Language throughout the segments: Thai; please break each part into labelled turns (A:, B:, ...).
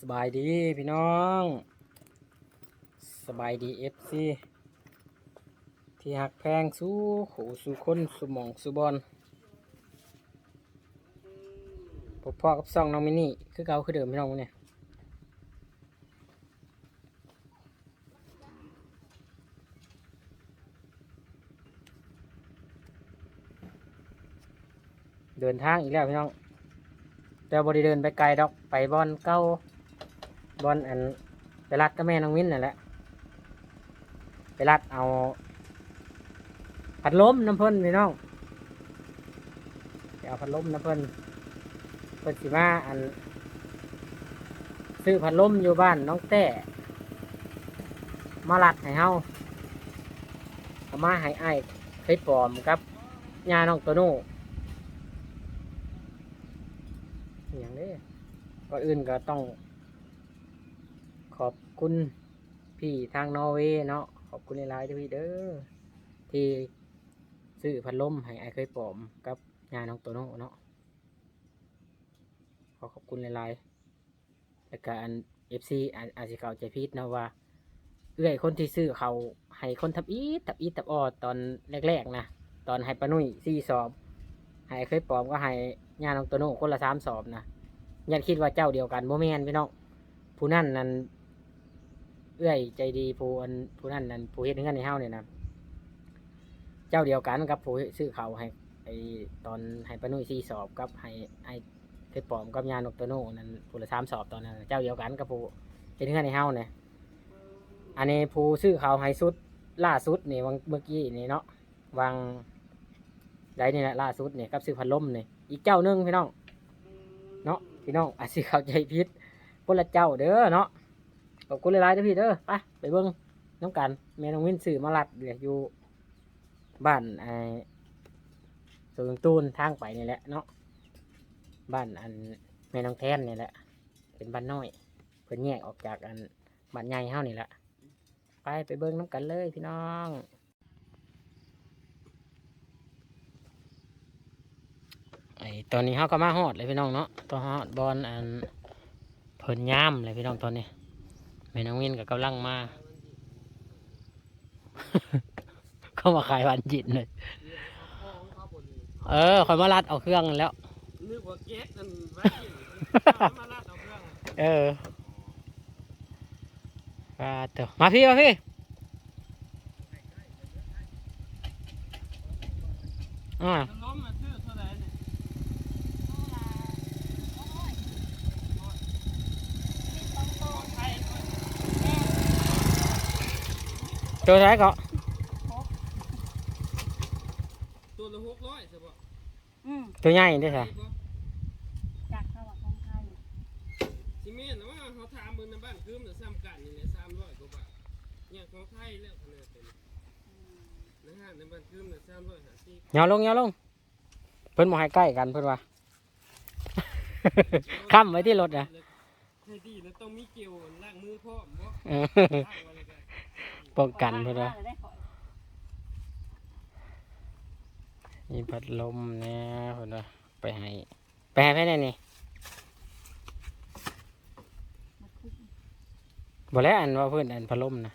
A: สบายดีพี่น้อง สบายดีเอฟซีที่หักแพงสู้ขูสู้คนสู้มองสู้บอลพบพ่อกับซองน้องมินี่คือเก่าคือเดิมพี่น้องเนี่ยเดินทางอีกแล้วพี่น้องแต่บริเดินไปไกลดอกไปบอนเก้า บอนอันไปรัดกับแม่น้องมิ้นนั่นแหละไปรัดเอาพัดลมน้ำเพิ่นพี่น้องไปเอาพัดลมน้ำเพิ่นเพิ่นสิมาอันซื้อพัดลมอยู่บ้านน้องแต้มารัดให้เฮาเอามาให้ไอ้ายเคยปลอมกับยาน้องโตโน่อย่างนี้ก่อนอื่นก็ต้อง คุณพี่ทางนอร์เวย์เนาะขอบคุณหลายๆด้วยพี่เด้อที่ซื้อพัดลมให้ไอ้เคยปอมกับงานน้องโตโน่เนาะขอขอบคุณหลายๆแล้วก็อันเอฟซีอาจจะเข้าใจผิดนะว่าเอื้อยคนที่ซื้อเขาให้คนทับอีทับอีทับออตอนแรกๆนะตอนให้ปนุ่ยซี่สอบให้เคยปอมก็ให้ญาน้องโตโน่คนละสามสอบนะยันคิดว่าเจ้าเดียวกันโมแมนพี่น้องผู้นั่นนั่น เอื้อยใจดีผู้อันผู้นั่นนั่นผู้เฮ็ดงินในเฮาเนี่ยนะเจ้าเดียวกันกับผู้ซื้อเขาให้ไอตอนให้ปานุ่ยสี่สอบกับให้ไอเคยปอมกับญาน้องโตโน่นั่นผู้ละสามสอบตอนนั้นเจ้าเดียวกันกับผู้เฮ็ดงินในเฮาเนี่ยอันนี้ผู้ซื้อเขาให้สุดล่าสุดนี่วันเมื่อกี้นี่เนาะวางได้นี่แหละล่าสุดเนี่ยกับซื้อพัดลมเนี่ยอีกเจ้าหนึงพี่น้องเนาะพี่น้องอาจสิเข้าใจผิดคนละเจ้าเด้อเนาะ อบคุณหลายๆเด้อพี่เด้อไปไปเบิ่งน้องกันแม่น้องวินซื้อมาลัดเดี๋ยวอยู่บ้านไอ้สวนตูนทางไปนี่แหละเนาะบ้านอันแม่น้องแทนนี่แหละ เป็นบ้านน้อยเพิ่นแยกออกจากอันบ้านใหญ่เฮานี่แหละไปไปเบิ่งน้ำกันเลยพี่น้องไอตอนนี้เขาก็มาฮอดเลยพี่น้องเนาะตัวฮอดบอลอันเพิ่นย่ามเลยพี่น้องตอนนี้ แม่น้องวินกับกำลังมา เข้ามาขายวันจิตเลย เออคอยมาลัดเอาเครื่องแล้ว
B: นึกว่าเก็ตนั่นไว้กินมาลาดเอาเครื่อง
A: เออมาเถอะมาพี่มาพี่อ่า
B: น้ำล้มมาซื้อเท่าไหร่เนี่ย
A: ตัวไหนก็
B: ตัวละหกร้อยใช่ปะ
C: อืม
A: ตัวใหญ่ด้วยใช่
C: จากสวัสดิ์ของไทย
B: ซีเมนต์นะว่าเขาถามมึงในบ้านคืมแต่ซ้ำกันนี่แหละสามร้อยกว่าบาทเนี่ยของไทยแล้วขนาดเป็นนะฮะในบ้านคืมแต่สามร้อยห้าสิบ
A: เหยาลงเหยาลงเพิ่นมาให้ใกล้กันเพิ่นว่าค้ำไว้ที่รถนะ
B: ให้ดีนะต้องมีเกลียวล้างมือพร้อมบ่
A: ป้องกันเพิ่นว่า
C: ได้ขอ
A: มีพัดลมแน่เพิ่นว่าไปให้ไปให้ไผแน่นี่
C: มาคุก
A: บ่แล้วอันว่าเพิ่อนอันพัดลมนะ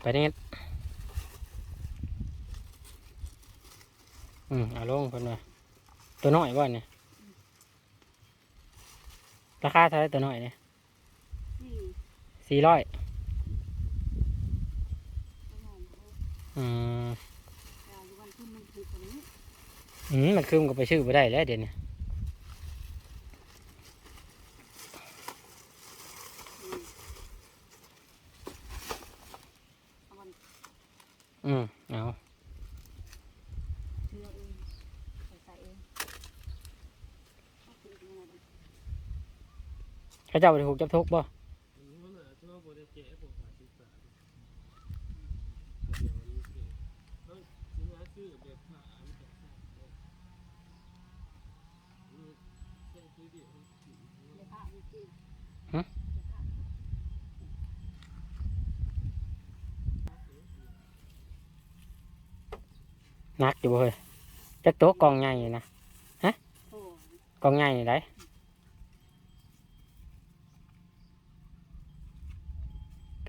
A: ไปนี่อืมเอาลงเพิ่นว่าตัวน้อยบ่เนี่ย ราคาเท่าไหรตัวน้อยเนี่ย
C: ที่
A: สี่ร้อย
C: ข้าวหอมเขา
A: อืม
C: ยาอยู่วันขึ้นมันถูกกว่านี้
A: อืมมันคือมันก็ไปชื่อบ่ได้แล้วเดี๋ยวนี้
C: เอาวัน
A: อืมเอา
C: เขา
A: เจ้าไปถูกจับทุกข์บ่
B: อันนี้มันน่ะทั่วโบเดเจ๊ผมขายสิบบาทเดี๋ยวนี้เจ๊ต้องซื้อมาซื้อแบบผ่าอันแบบผ่าเนี่ยอืมแค่ซื้อเดียว
C: เดี๋ยวผ้าอีกที
A: หนักอยู่บ่เฮ้ยจักโต๊ะกองใหญ่อยู่นะ
C: เชื่อ
A: กองใหญ่นี่ได้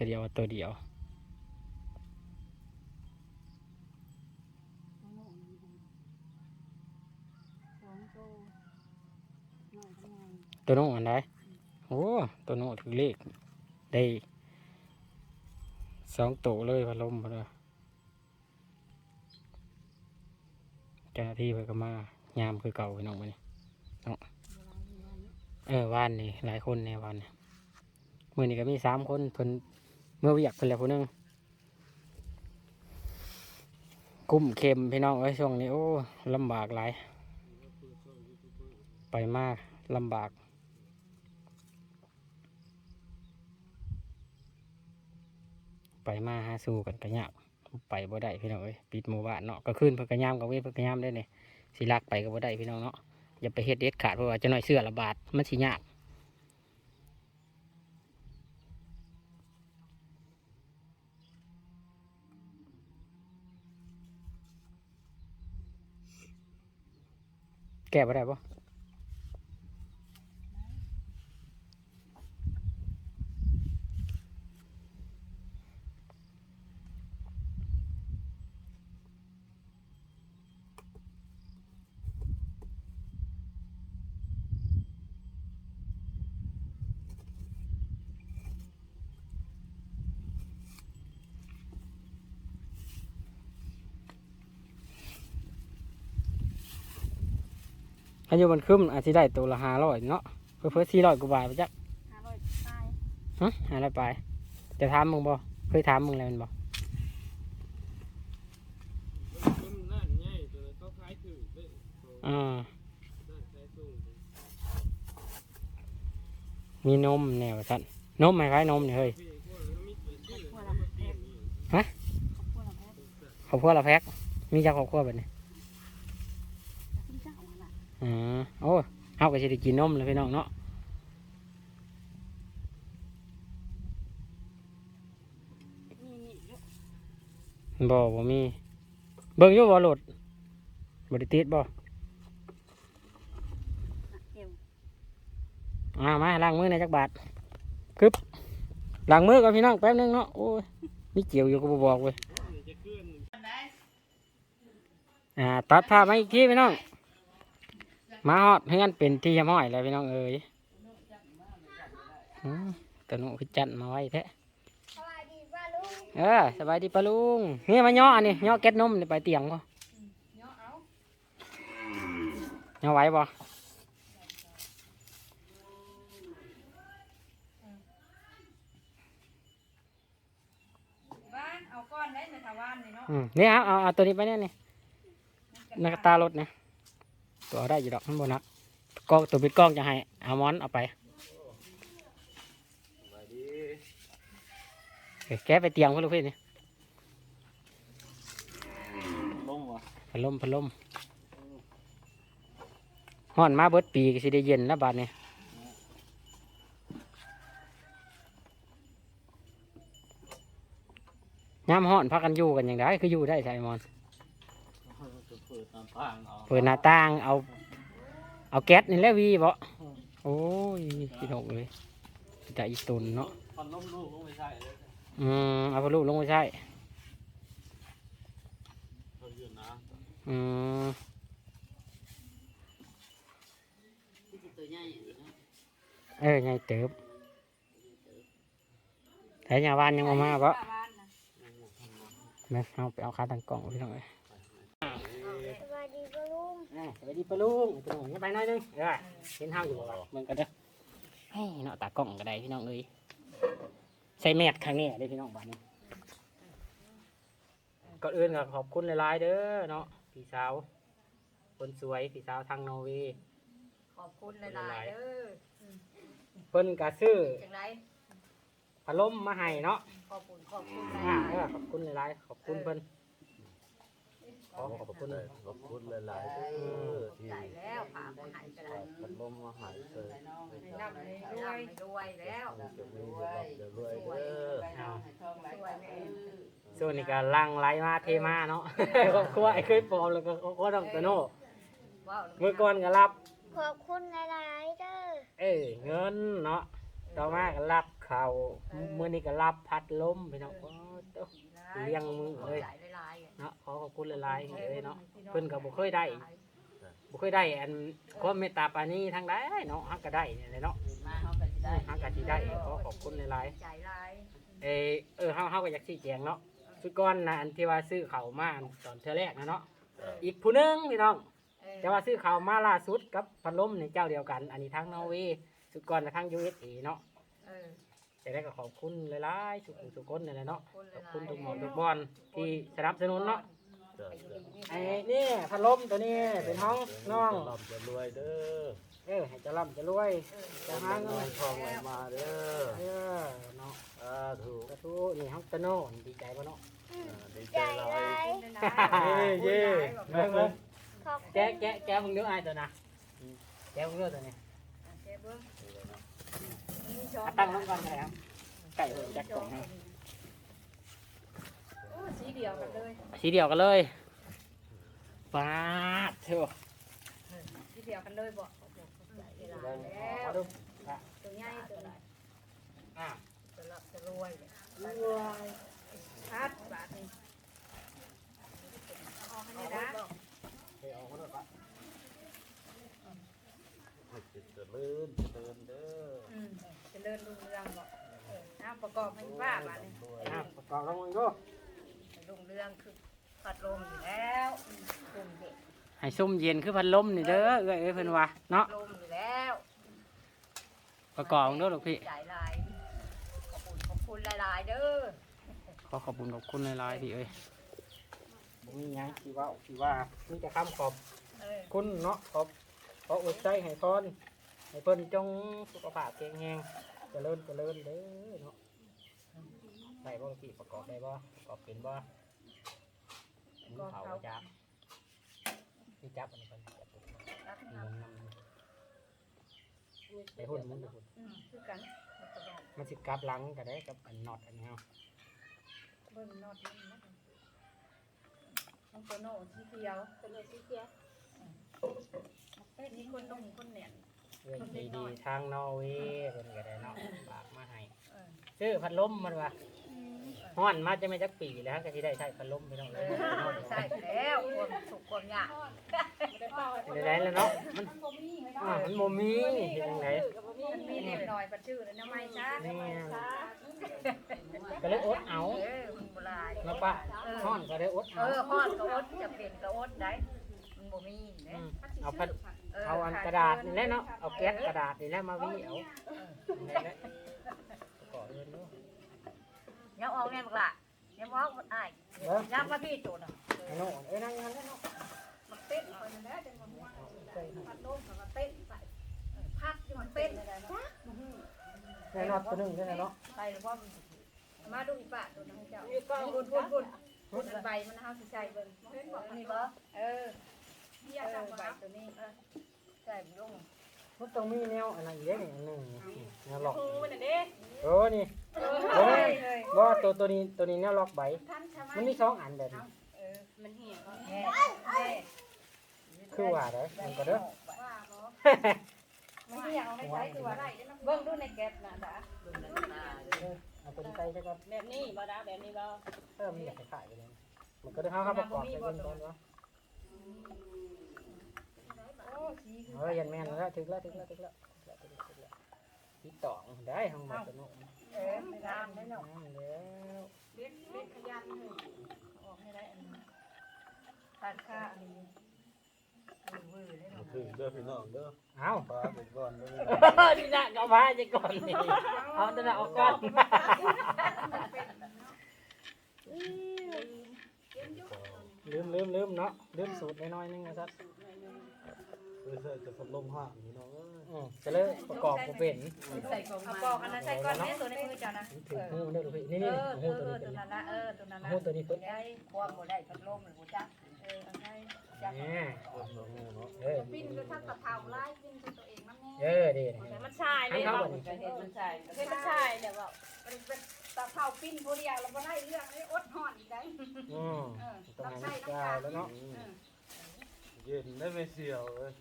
A: ก็เดียวตัวเดียว
C: ตั
A: วโน้อันใดโอ้ตัวโน้นถึงเลขได้สองตัวเลยพัดลมพอดีเจ้าหน้าที่เพิ่นก็มายามคือเก่าพี่น้องมัน
C: เวลาที่วันนี้
A: เออว่านนี่หลายคนในวันนี่มือนี้ก็มีสามคนเพิ่น เมื่อเวียกเพิ่นแล้วคนนึงกุ้มเค็มพี่น้องเอ้ช่วงนี้โอ้ลำบากหลายไปมากลำบากไปมาหาสู่กันกระยากไปบ่ได้พี่น้องเอ้ยปิดหมู่บ้านเนาะก็ขึ้นเพิ่นกระยามกับเว้เพิ่นกระยามได้เนี่ยสิลักไปก็บ่ได้พี่น้องเนาะอย่าไปเฮ็ดเด็ดขาดเพราะว่าจะหน่อยเสื้อระบาดมันสิยาก แก้บ่ได้ปะ ถ้าอยู่บนคืมอาจจะได้ตัวละห้าร้อยเนาะเพื่อเพื่อสี่ร้อยกว่าบาทไปจัก
C: ห้าร้อยตาย
A: ฮะหาอะไรไปจะถามมึงบ่เคยถามมึงอะไรมันบ่
B: ต้นร้านใหญ่ตัวเขาขายถือเด้อเขา
A: อ่า
B: ร้านขายส่งเด้อ
A: มีนมแนวสันนมไหมคล้ายนมเนี่ยเฮ้ย
B: พี่พวกนั้นมีแต่ชื่อ
C: พวก
B: แล้ว
C: เรา
B: มาเปลี่
C: แพ็
B: ยน
C: ค
B: นี่
C: ขอบคุณเราแพ็ค
A: ครอบครัวเราแพ็กมีจากครอบครัวแบบนี้
C: แต่คุณเจ้า อะล่ะ
A: อ่าโอ้เฮาก็สิได้กินนมเลยพี่น้องเนาะ
C: นี่นี่เยอะ
A: บ่บ่มี เบิ่งอยู่บ่โหลดบ่ได้ติดบ่
C: หนักเอว
A: อ่ามาล้างมือในอยจักบาทคึบล้างมือก่อนพี่น้องแป๊บนึงเนาะโอ้ยมีเกี่ยวอยู่ก็บ่บอกเว้ย
B: นี่จะเกิน
A: อ่าตัดภาพมาอีกทีพี่น้อง มาฮอดเฮือนเป็นที่ยำห้อยแล้วพี่น้องเอ้ยอืมตะหนุคือจันมาไว้แท้เออสบายดีปะลุงนี่มาย่ออันนี้ย่อแก๊สนมนี่ไปเตียงก็
C: เนาะเอา
A: ย่อไหว้บ่
C: บ้านเอาก้อนได้ในถาวานนี่เนาะ
A: อืมนี่เอาเอาเอาตัวนี้ไปเนี่ยนี่นักตารถเนี่ย ตัวได้อยู่ดอกมันบนักกล้องตัวปิดกล้องจะให้อามอนเอาไปแกไปเตียงพ่อลูกพี่นี่พัดลมพัดลมฮ้อนมาเบิดปีก็สิได้เย็นแล้วบาดนี้ยามฮ้อนพักกันอยู่กันอย่างไรคืออยู่ได้ใช่มอน
B: เปิดตามต่างเอา
A: เปิดหน้าต่างเอา เอาแก๊สนี่แหล้ววีบ่โอ้ยพี่นกเลยจะอีตุนเนาะ
B: พันล้มลูกก็ไม่ใช่เลย
A: อืมเอาพลูกลงไปใช่
B: เขาอยู่นะ
A: อืม
C: ตัวใหญ่
A: เออไงเติบแต่ยาบ้านยังมามาบ่แม่เอาไปเอาขาตั้งกล่องพี่น้องเอ้ย
D: สวัสดีปะลุง
A: อ่าสวัสดีปะลุงตัวหนูไปหน่อยหนึงเออเห็นห้าวอยู่บ่วะเบิ่งกันเด้อเฮ้ยเนาะตากล้องก็ได้พี่น้องเอ้ยใส่แมสข้างนี้ได้พี่น้องบ้านนี้ก่อนอื่นก็ขอบคุณหลายๆเด้อเนาะพี่สาว คนสวยพี่สาวทางนอร์เวย์
C: ขอบคุณหลายๆเด้อ
A: เพิ่นก็ซื้อ
C: จังไร
A: พัดลมมาให้เนาะ
C: ขอบคุณขอบคุณ
A: อ่าเออขอบคุณหลายๆขอบคุณเพิ่นข อขอบคุณ
E: ขอบคุณหลายๆเด้อที่
C: ใส่แล้วผ่ามาหายไปแล้ว
E: พัดลมมาใหายเสย
C: ให้ร่ำให้รวยรวยแล้ว
E: จะมีเดี๋ยวรวยเด้อ
A: อ่า
C: รวยแม่
A: ส่วนนี้ก็ลังไหลมาเทมาเนาะครอบครัวไอ้เคยปลอมแล้วก็ครอบครัวน้องโตโน่
C: ว้าว
A: เมื่อก่อนก็รับ
D: ขอบคุณหลายๆเด้อ
A: เอ้ยเงินเนาะต่อมาก็รับเขาวมื้อนี้ก็รับพัดลมพี่น้องโอ้เต้าเลี้ยงมือเลย
C: หลายๆ
A: เนาะขอขอบคุณหลายๆเลยเนาะเพิ่นก็บ่เคยได้บ่เคยได้อันความเมตตาปรานีทางใดเนาะฮักก็ได้นี่แหละเนาะ
C: มาเขาก็สิได้
A: ฮักก็สิได้ขอขอบคุณหลาย
C: ใจหลาย
A: ๆเออเออเฮาเฮาก็อยากชี้แจงเนาะคือก่อนนะอันที่ว่าซื้อข้าวมาอันตอนเทื่อแรกนะเนาะอีกผู้หนึงพี่น้อง
C: เออ
A: แต่ว่าซื้อข้าวมาล่าสุดกับพัดลมในเจ้าเดียวกัน อันนี้ทางนอร์เวย์สุดก่อนนะทาง USA เนาะ
C: เออ
A: จะได้ก็ขอบคุณหลายๆสุขสุขคนนี่แหละเนาะ
C: คนห
A: ข
C: ลาย
A: อบ
C: ๆ
A: คุณทุกหมอทุกบอลที่สนับสนุนเนาะ
E: จ้ะ
A: ไอ้นี่พัดลมตัวนี้เป็นห้องน้อง
E: จะร่ำจะรวยเด้อ
A: เออให้เจะร่ำจะรวยจะหาเงิ
E: เงิ
A: น
E: นทองไหลมาเด้อ
A: เออเนาะ
E: สาธุ
A: กระทู้นี่ห้องตะโนนดีใจป่ะเนาะ
E: อ่าดี
D: ใจ
E: ใจหลา
D: ร้ายย
A: เย่เย่เบิ่งเบิ่ง
D: ขอบ
A: แกะแกะแกะมึงดูไอ้ายตัวนะอืมแกะมึงดูตัวนี้
C: แกเบิ่ง
E: นี่เลยเนาะ
C: มีช้อ
A: อะ
C: น
A: ตั้งลงก่อนเลยครับไก่เบิ่งจักกล่องให้
C: โอ้ สีเดียวกันเลย
A: สีเดียวกันเลยปาดเถอะ
C: สีเดียวกันเลยบ่เวลา
A: เบิ่ง
C: แล้
A: ขอ
C: ว
A: ดูอะ
C: ตัวใหญ่ตัวไหน
A: อะ
C: ตัวละจะรวยรวยพัดบาทนี่เอาให้ได้นะ
A: เดี๋ยวเอามาดูก่อน
E: ให้จิตเจริญเจริญเด้อ
C: อืมเจะเดินรุ่งเรืองบ่เอาประกอบให้ป้าบาทนี่
E: รวย
A: อะประกอบลงมึงดู
C: รุ่งเรืองคือพัดลมอยู่แล้วอืมกลุ่มเด็ก
A: ให้ซุ่มเย็นคือพัดลมนี่เด้อเอ้ยเอ้ยเพิ่นว่าเนาะ
C: ลมอยู่แล้ว
A: ประกอบลงเด้อลูกพี่
C: จ่ายลายขอบคุณขอบคุณหลายๆเด้อ
A: ขอขอบคุณขอบคุณหลายๆพี่เอ้ยบ่มีหยังที่ว่าที่ว่ามีแต่คำขอบ
C: เออ
A: คุณเนาะขอบขออดใจให้พรให้เพิ่นจงสุขภาพแข็งแรงเจริญเจริญเด้อเนาะได้บ่พี่ประกอบได้บ่ประกอบเป็นบ่ มีเขาบ่จับพี่จับอันนี้เพิ่นจับปุ๊บ
C: รัก
A: มี
C: นะ
A: นำนำไปหุ่นมันไปหุ่น
C: มคือกัน
A: มันสิกลับหลังก็ได้กับอันน็อตอันนี้เฮา
C: เบิ่งน็อดนี่นะน้องโตโน่สีเขียวเป็นเลยสีเขียวเป็นนี่คนนุ่มคนเหน่
A: เรื่องดีๆทางนอร์เวย์เพิ่นก็ได้เนาะฝากมาให้ซื้อพัดลมมันว่า ฮ้อนมาจะไม่จักปีแล้วก็สิได้ใช้พัดลมพี่น้อง
C: เอ
A: เลย
C: อใช่แล้วความสุขความยาก
A: ได้ได้แล้วเนาะมันอ่ามันบ่มีเฮ็ดจังได
C: มันมีนิดหน่อยปัจจุบันน้ำไม่ช้า
A: นี่ก็เลยอดเอา
C: เออมันโบราณ
A: แล้วป้าฮ้อนก็เลยอด
C: เอ
A: เอา
C: อฮอดก็อดจะเปลี่ยนก็อดได้มันบ่มีเด้
A: มเอาพัด
C: เอ
A: เอาอันกระดาษนี่แหละเนาะเอาแก๊สกระดาษนี่แหละมาวีเอานี่แหละก่อ เอิ้นเนาะ
C: ยังออกแน่บักละยังออกบ่อ้าย
A: เด้อ
C: ยังมาพี่ตัวน่ะ
A: ไอ้โน่เอ้ยนั่งนั่งนั่ง
C: มาเต้นเอานั่นแหละจังว่าม่วนพัดลมก็มาเต้นใส่เออพัดอยู่มันเต้นได้เนาะ
A: แน่นอนตัวหนึงใช่ไหมเนาะ
C: ไปแล้วบ่มาดูอีป้าตัวนั้นเจ้าพุ่นพุ่นพุ่นพุ่นใบมันเฮาสิใส่เบิ่งเห็นบ่นี่บ่เออเออใบตัวนี้เออใส่ลง
A: มันต้องมีแนวอันนั้นอีกเด้นี่อันหนึงแนวล็อก
C: มันน่ะเด้
A: โอ้นี่
C: เออ
A: โอ้
C: เฮ้
A: ย
C: ยเฮ้ย
A: บ่ตัวตัวนี้ตัวนี้แนวล็อกใบ
C: ท่านใช่ไหม
A: มันมีสองอันแบบนี้
C: เออมันเหี่ยวแฮ่แฮ่
A: คือว่าเด้อมันก็เด้อ
C: ว่าเนาะไม่เหี่ยวไม่ใช่คือว่าได้เบิ่งดูในแก๊สน่ะจ้ะ
A: เอาตัวนี้ใส่ซะก่อน
C: แบบนี้บ่ดาแบบนี้บ่
A: เออมันอยากจะขายไปเลยมันก็ได้ห้าข้าวประกอบไปเป็นต้นวะ
C: โอ้สี
A: เออยันแม่นแล้วถึงแล้วถึงแล้วถึงแล้วถึงแล้วถึงแล้ว ถึงแล้วที่ตองได้ห้องมาตัวนู้น
C: เออไม่งามได้เนาะ
A: นั่นแล้ว
C: เล็กเล็กขยันเลยออกให้ได้อันนี้ทานข้าอันนี้วื้อๆเลย
E: มา
C: เนาะ
E: ถึงเด้อพี่น้องเด้อ
A: เอ้า
E: ฟ้าเป็นก้อนเด้อ
A: นี่นะเอามาจะก่อนนี่เอาตัวนั้นเอาก่อนลืมลืมลืมเนาะลืมสูตรน้อยๆนึงนะครั บ
E: เพื่อจะพัดลมห่างพี่น้เอ้ย
A: อืมจะเลยประกอบบ่เป็น
C: ใส่ของเอาปอกอันนั้นใส่ก้อนแม่ตัวในมือจ้ะนะ
A: ถือหูเด้อลูกพี่นี่
C: เอ
A: นี่
C: อเอ
A: หู
C: อ
A: ตัว
C: เอ
A: นี้
C: อ
A: เป็น
C: ตัวนั้นนะเออตัวนั้นนะ
A: หูตัวนี้เพิ่น
C: ได้ความบ่ได้พัดลมหรือบ่จักเออเอาให้จัก
A: นี่
E: เริ่มเนาะ
A: เออ
C: ปิ้นก็ทักตะเผาไล่ปิ้นตัวเองมันแน่
A: เออดี
C: มันชายเลยเนาะเห็นมันใชายเห็นมันชายเดี๋ยวว่ามันเป็นตะเผาปิ้นผู้เดียวเราบ่ได้เรื่องเลยอดห่อนอีกได้
A: อืม
C: เออ
A: ตรง
C: ต้อง
A: นั้น
C: ใช้
A: กาว
C: น้ำ
A: แล้วเนาะ
C: เออ
E: เย็นได้ไม่เสียวเลย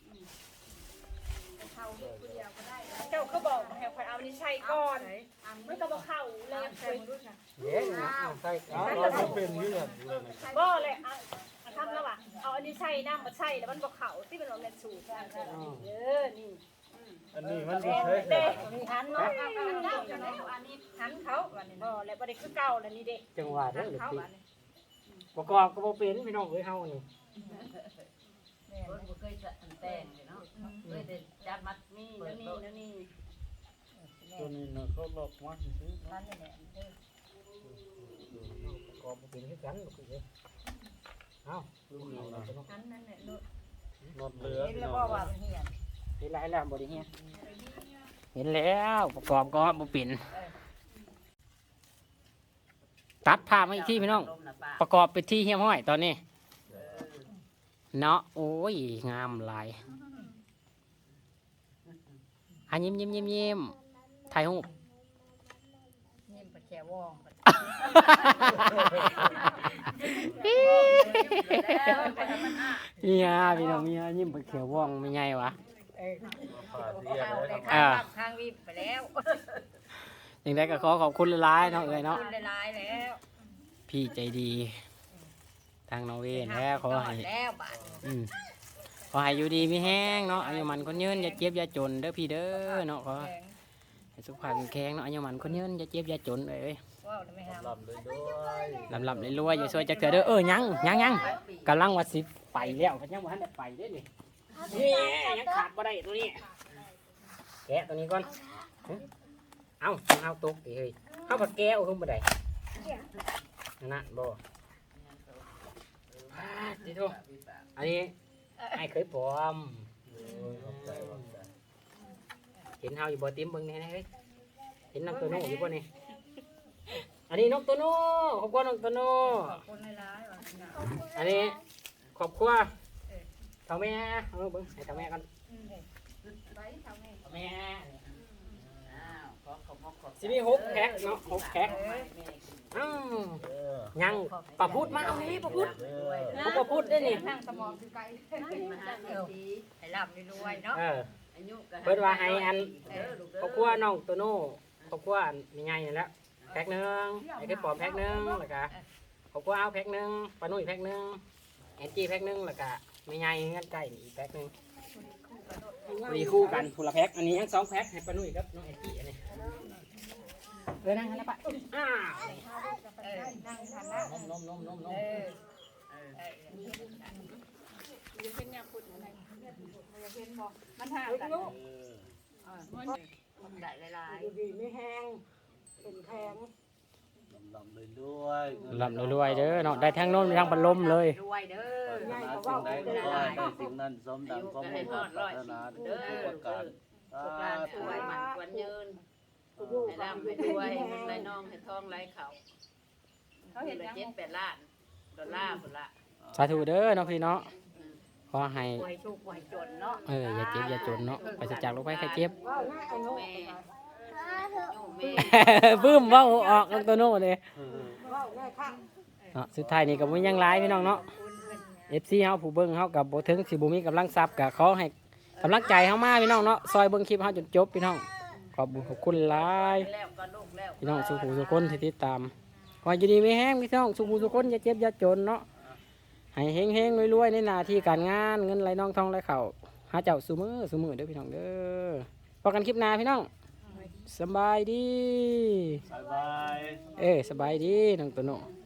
C: เขาเฮ็ดผู้เดียวก็ได้
F: เจ้าก็บอกให้ข่อยเอาอันนี้ใช้ก่อนมันก็บ่เข้าเลย
C: ใส่ดูค่ะ
A: เด้นะเอาใส่
E: อ้าวเราไม่เป็นเรื่องเลยนะ
F: บ่เลยอะอะทำแล้วว่ะเอาอันนี้ใช้น้ำมาใช้แล้วมันบ่เข้าที่มันเอาแม่นสูตรเออนี่
E: อันนี้มันไม่ใช่
F: เด้
C: มีหันเนาะเอาเอาเอาจังได๋อันนี้หันเขาวันนี้
F: บ่แล้วบ่ได้คือเก่าแล้วนี่เด้
A: จังหวะเด้
C: หั
A: อนลูก
C: เขา
A: พี่
C: วันนี้
A: ประกอบก็บ่เป็นพี่น้องเอ้ยเฮานี่
G: คนบ่เคยจะแต่งเลยเนาะเคยแต่จับมัด
F: นี่
G: เปิ
F: แล้ว
G: ด
F: นี่
G: โต๊ะ
F: แล้วนี่
E: ตัวนี้นะเขาหลอกมาซื้อ
G: นั่นนี่แหละเด้อ
A: ประกอบบ่เป็นคือกันลูกพี่เอ้ยเอ้าลูกนี่นะ
C: หันนั่นแหละลูก
E: นอนเรือ
G: เห็นแล้วบ่ว่ามันเหียน
A: เห็นหลายแล้วบ่ได้เฮียเห็นแล้วประกอบก็บ่เป็นตัดภาพมาอีกทีพี่น้อง
G: ลมน่ะป้า
A: ประกอบเป็นที่เฮียห้อยตอนนี้ เนาะโอ้ย งามหลายอันยิ้มยิ้มยิ้มยิ้มถ่ายรูป
G: ยิ้มปะแค่วอง
A: เมียพี่น้องเมียยิ้มไปเขียววองไม่ไงวะ
E: เรียน
G: เอา
E: เลย
G: ได้
E: ครับ
G: ข้างวิบไปแล้ว
A: อย่างไรก็ขอขอบคุณหลายๆเนาะเอ้ยเนาะ
G: คุณหลายๆแล้ว
A: พี่ใจดี ทางนอร์เวย์แล้วขอให้
G: แล้วบาด
A: อืมขอให้อยู่ดีมีแห้งเนาะอายุมันคนยืนอย่าเจ็บอย่าจนเด้อพี่เด้อเนาะขอ
G: แข็ง
A: ให้สุขภาพแข็งแรงเนาะอายุมันคนยืนอย่าเจ็บอย่าจนเอ้ย
G: ว้าวไม่ห้าม
E: ลำเลยด้วย
A: ลำลำรวยๆอย่าซวยจักเถื่อเด้อเออยังยังยังกำลังว่าสิไปแล้วเขายังว่าทันได้ไปเด้อนี่นี่ยังขาดบ่ได้ตัวนี้แกะตัวนี้ก่อนหึเอาเอาตกดิเฮ้ยเอาผักแก้วขึ้นบ่ได้นั่นน่ะบ่ อ่าดิโทอันนี้ไอ้เคยปลอม
E: ขอบใจขอบใจ
A: เห็นเฮาอยู่บ่ติมเบิ่งแหน่เฮ้ยเห็นน้องตัวโน่อยู่บ่นี่อันนี้น้องตัวโน่ขอบคุณน้องตัวโน่
G: ขอบคุณหลายๆว่า
A: อันนี้ครอบครัวเท่าแม่เอาเบิ่งให้เท่าแม่กัน
C: ไปทำไง
A: เท่าแม่
G: อ้าวขอขอบคุณขอบ
A: สิมีหกแพ็คเนาะหกแพ็ค อ้าว
E: เออ
A: ยังปะพูดมาเอานี้ปะพูด
E: เออ
A: เขาปะพูดได้นี่
C: ทางสมองคือไกล
G: มาหาเศรษฐีให้ร่ำรวยเนาะ
A: เออ
G: อายุก็
A: เพิ่นว่าให้อัน
G: เด้อลูกเด้อ
A: ครอบครัวน้องโตโน่ครอบครัวอันมีไงนี่แหล้วแพ็คหนึงไอ้ที่ปอมแพ็คหนึงแล้วก็ครอบครัวเอาแพ็คหนึงปานุ่ยแพ็คหนึงแอนจี้แพ็คหนึงแล้วก็มีไงเงินไก่อีกแพ็คหนึงพอดีคู่กันผู้ละแพ็คอันนี้ยังสองแพ็คให้ปานุ่ยครับน้องแอนจี้อันนี้ เออนั่งกันแล้วปะอ้าว
G: เออ
C: นั่งทันนะ
A: นมนมนมนมน
G: เอ
A: ม
G: อเออ
C: จะเป็นยาขุดอะไรจะเป็นบ่มันห่างกัน
E: เออ
G: มันได้หลาย
A: ดีไม่แห้งเป็นแพง
E: ลำลยด้วย
A: ลำรวยๆเด้อเนาะได้ทั้งโน้นทั้งพัดลมเลย
G: รวยเด้อ
E: สิ่งใดก็ได้สิ่งนั้นสมดังความมุ่งมั่นปรารถนาทุกประการ
G: พวกหลานสวยมันควรยืน ให้ร่ำให้รวยให้มันไหลน้องให้ทองไหลเขา
C: เขาเห็น
G: ละ
C: ยัง
G: เจ็ดแปดล้านดอลลาร์พุ่นละ
A: สาธุเด้อเนาะพี่เนาะขอให้
G: ป่วยทุกข์ป่วยจนเนาะ
A: เอออย่าเจ็บอย่าจนเนาะไปจากโรคภัยไข้เจ็บ
G: แม่อยู่แม่
A: บึ้มเว่าออกน้องโตโน่เลย
E: เออ
A: เนาะสุดท้ายนี่ก็บ่มีหยังหลายพี่น้องเนาะ FC เฮาผู้เบิ่งเฮากับบ่ถึงสิบ่มีกำลังทรัพย์ก็ขอให้กำลังใจเฮามาพี่น้องเนาะซอยเบิ่งคลิปเฮาจนจบพี่น้อง ขอบคุณขอบคุณหลาย
G: แล้วก็ลูกแล้ว
A: พี่น้องสุขุสุคนที่ติดตามขอให้อยู่ดีมีแห้งพี่น้องสุขุสุคนอย่าเจ็บอย่าจนเนาะให้เฮงเฮงๆรวยๆในหน้าที่การงานเงินไหลน้องทองไหลเข่าหาเจ้าสุมือสุมือเด้อพี่น้องเด้อพบกันคลิปหน้าพี่น้องสบายดี
E: บายบาย
A: เออสบายดีน้องตัวโน
E: บ